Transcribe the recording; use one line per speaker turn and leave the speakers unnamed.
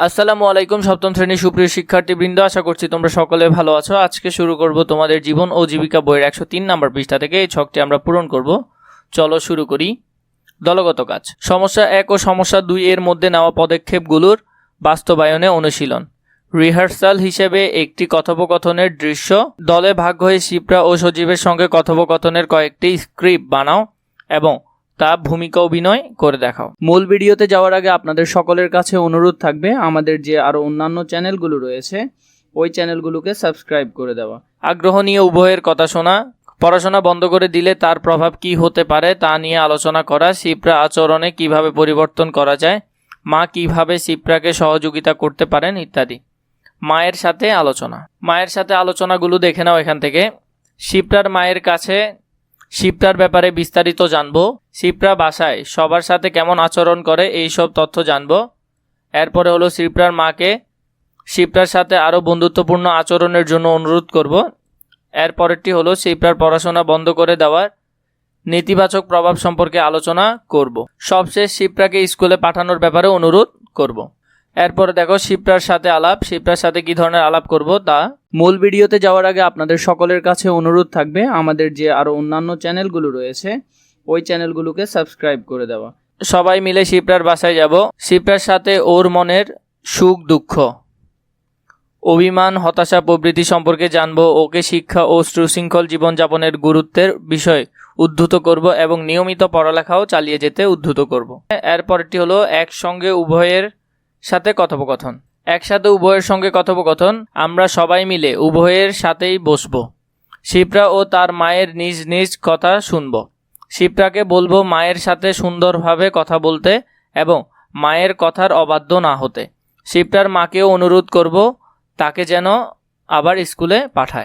আসসালামু আলাইকুম সপ্তম শ্রেণির সুপ্রিয় শিক্ষার্থীবৃন্দ, আশা করছি তোমরা সকলে ভালো আছো। আজকে শুরু করব তোমাদের জীবন ও জীবিকা বইয়ের একশো তিন নম্বর পৃষ্ঠা থেকে, এই ছকটি আমরা পূরণ করব। চলো শুরু করি। দলগত কাজ। সমস্যা এক ও সমস্যা দুই এর মধ্যে নেওয়া পদক্ষেপগুলোর বাস্তবায়নে অনুশীলন। রিহার্সাল হিসেবে একটি কথোপকথনের দৃশ্য। দলে ভাগ হয়ে শিপ্রা ও সজীবের সঙ্গে কথোপকথনের কয়েকটি স্ক্রিপ্ট বানাও এবং তা ভূমিকা, অভিনয় করে দেখাও। মূল ভিডিওতে যাওয়ার আগে আপনাদের সকলের কাছে অনুরোধ থাকবে, আমাদের যে আরও অন্যান্য চ্যানেলগুলো রয়েছে, ওই চ্যানেলগুলোকে সাবস্ক্রাইব করে দেওয়া। আগ্রহ নিয়ে উভয়ের কথা শোনা। পড়াশোনা বন্ধ করে দিলে তার প্রভাব কি হতে পারে তা নিয়ে আলোচনা করা, শিপ্রা আচরণে কীভাবে পরিবর্তন করা যায়, মা কীভাবে শিপ্রাকে সহযোগিতা করতে পারেন ইত্যাদি। মায়ের সাথে আলোচনা। মায়ের সাথে আলোচনাগুলো দেখে নাও এখান থেকে। শিপ্রার মায়ের কাছে শিপ্রার ব্যাপারে বিস্তারিত জানব। শিপ্রা বাসায়, সবার সাথে কেমন আচরণ করে এই সব তথ্য জানব। এরপরে হলো শিপ্রার মাকে, শিপ্রার সাথে আরও বন্ধুত্বপূর্ণ আচরণের জন্য অনুরোধ করব। এরপরেরটি হলো শিপ্রার পড়াশোনা বন্ধ করে দেওয়ার নেতিবাচক প্রভাব সম্পর্কে আলোচনা করব। সবশেষ শিপ্রাকে স্কুলে পাঠানোর ব্যাপারে অনুরোধ করব। এরপরে দেখো শিপ্রার সাথে আলাপ। শিপ্রার সাথে কি ধরনের আলাপ করব তা মূল ভিডিওতে যাওয়ার আগে আপনাদের সকলের কাছে অনুরোধ থাকবে, আমাদের যে আরও অন্যান্য চ্যানেলগুলো রয়েছে, ওই চ্যানেলগুলোকে সাবস্ক্রাইব করে দেওয়া। সবাই মিলে শিপ্রার বাসায় যাব। শিপ্রার সাথে ওর মনের সুখ দুঃখ, অভিমান, হতাশা প্রভৃতি সম্পর্কে জানব। ওকে শিক্ষা ও সুশৃঙ্খল জীবনযাপনের গুরুত্বের বিষয় উদ্ধুত করব এবং নিয়মিত পড়ালেখাও চালিয়ে যেতে উদ্ধুত করব। এরপরটি হলো একসঙ্গে উভয়ের সাথে কথোপকথন। একসাথে উভয়ের সঙ্গে কথোপকথন, আমরা সবাই মিলে উভয়ের সাথেই বসবো। শিপ্রা ও তার মায়ের নিজ নিজ কথা শুনব। শিপ্রাকে বলব মায়ের সাথে সুন্দরভাবে কথা বলতে এবং মায়ের কথার অবাধ্য না হতে। শিপ্রার মাকেও অনুরোধ করব, তাকে যেন আবার স্কুলে পাঠায়।